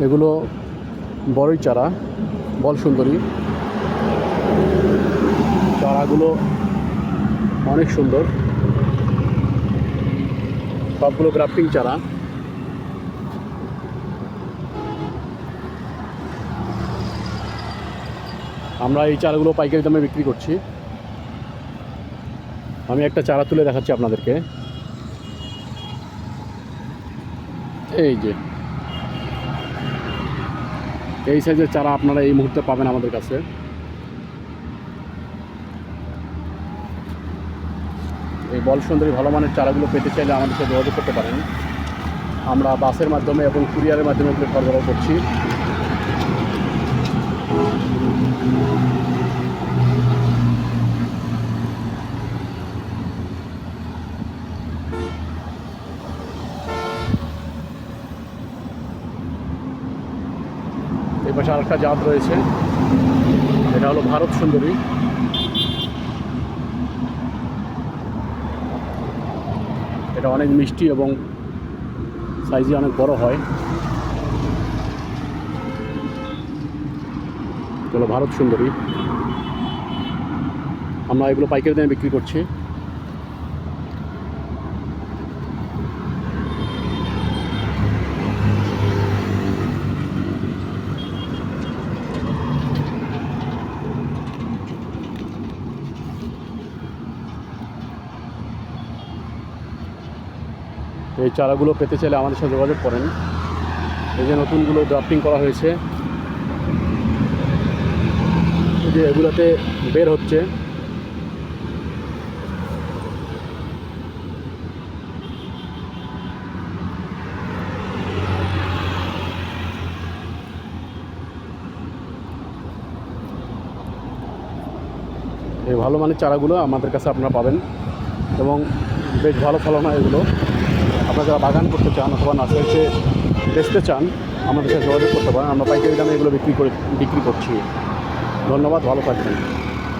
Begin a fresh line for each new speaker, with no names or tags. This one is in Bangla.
এগুলো বড়ই চারা, বল সুন্দরী। চারাগুলো অনেক সুন্দর। সবগুলো গ্রাফটিং চারা। আমরা এই চারাগুলো পাইকারি দামে বিক্রি করছি। আমি একটা চারা তুলে দেখাচ্ছি আপনাদেরকে। এই যে। এই সাইজের চারা আপনারা এই মুহূর্তে পাবেন আমাদের কাছে। এই বল সুন্দরী ভালো মানের চারাগুলো পেতে চাইলে আমাদের সাথে যোগাযোগ করতে পারেন। আমরা বাসের মাধ্যমে এবং কুরিয়ারের মাধ্যমে এগুলো সরবরাহ করছি। এই পাশে আরেকটা জাত রয়েছে। এটা হলো ভারত সুন্দরী। এটা অনেক মিষ্টি এবং সাইজে অনেক বড় হয়। চলো ভারত সুন্দরী। আমরা এগুলো পাইকারি দামে বিক্রি করছি। এই চারাগুলো পেতে চাইলে আমাদের সাথে যোগাযোগ করেন। এই যে নতুনগুলো ড্রাফটিং করা হয়েছে। যে এগুলোতে বের হচ্ছে। এই ভালো মানের চারাগুলো আমাদের কাছে আপনারা পাবেন। এবং বেশ ভালো ফলন হয় এগুলো। আপনারা যারা বাগান করতে চান অথবা নার্সারিতে বেচতে চান, আমাদের সাথে যোগাযোগ করতে পারেন। আমরা পাইকারি দামে এগুলো বিক্রি করে বিক্রি করছি। ধন্যবাদ, ভালো থাকবেন।